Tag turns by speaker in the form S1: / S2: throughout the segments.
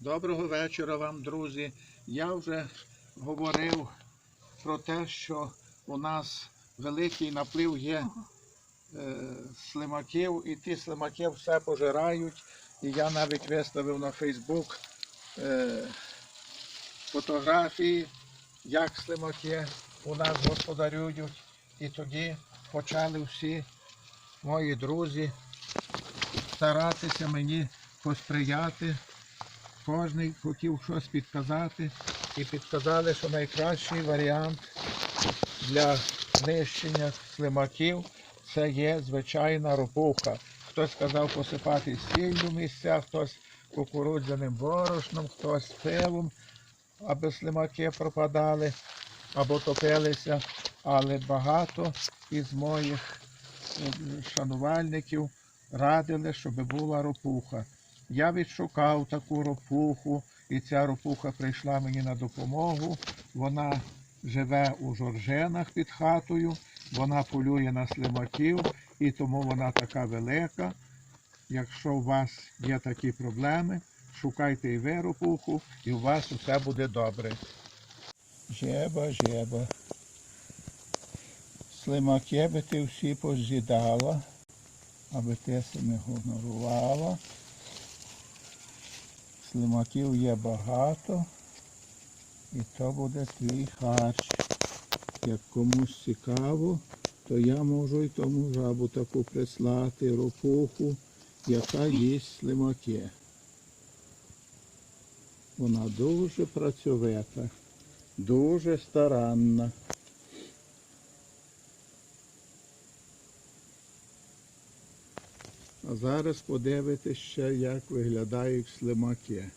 S1: Доброго вечора вам, друзі. Я вже говорив про те, що у нас великий наплив є е, слимаків, і ті слимаки все пожирають. І я навіть виставив на Фейсбук е, фотографії, як слимаки у нас господарюють. І тоді почали всі мої друзі старатися мені посприяти. Кожний хотів щось підказати і підказали, що найкращий варіант для знищення слимаків це є звичайна ропуха. Хтось сказав посипати сіллю місця, хтось кукурудзяним борошном, хтось пивом, аби слимаки пропадали або топилися. Але багато із моїх е, шанувальників радили, щоб була ропуха. Я відшукав таку ропуху, і ця ропуха прийшла мені на допомогу. Вона живе у жоржинах під хатою, вона полює на слимаків, і тому вона така велика. Якщо у вас є такі проблеми, шукайте і ви ропуху, і у вас усе буде добре. Жеба, жеба. Слимаки би ти всі поз'їдала, аби ти се не гонорувала. Слимаків є багато, і то буде твій харч. Як комусь цікаво, то я можу й тому жабу таку прислати, ропуху, яка їсть слимаки. Вона дуже працьовита, дуже старанна. А зараз подивитися ще, як виглядають слимаки.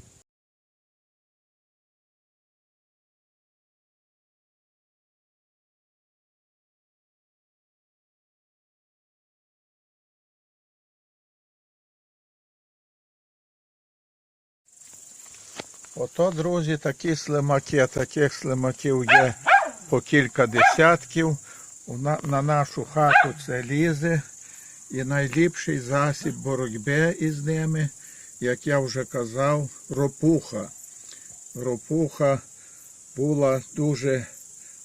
S1: Ото, друзі, такі слимаки, таких слимаків є по кілька десятків. На нашу хату це лізе. І найліпший засіб боротьби із ними, як я вже казав, ропуха. Ропуха була дуже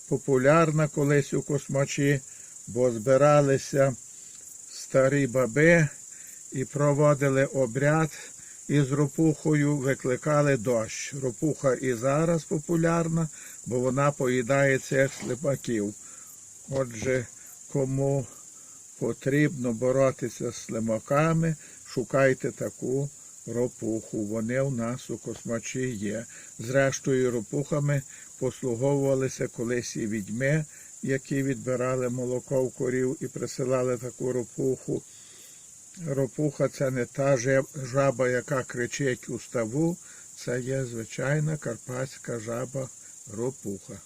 S1: популярна колись у космачі, бо збиралися старі баби і проводили обряд із ропухою, викликали дощ. Ропуха і зараз популярна, бо вона поїдає цих слипаків. Отже, кому потрібно боротися з слимаками, шукайте таку ропуху. Вони у нас у космачі є. Зрештою, ропухами послуговувалися колись і відьми, які відбирали молоко в корів і присилали таку ропуху. Ропуха це не та жаба, яка кричить у ставу, це є звичайна карпатська жаба ропуха.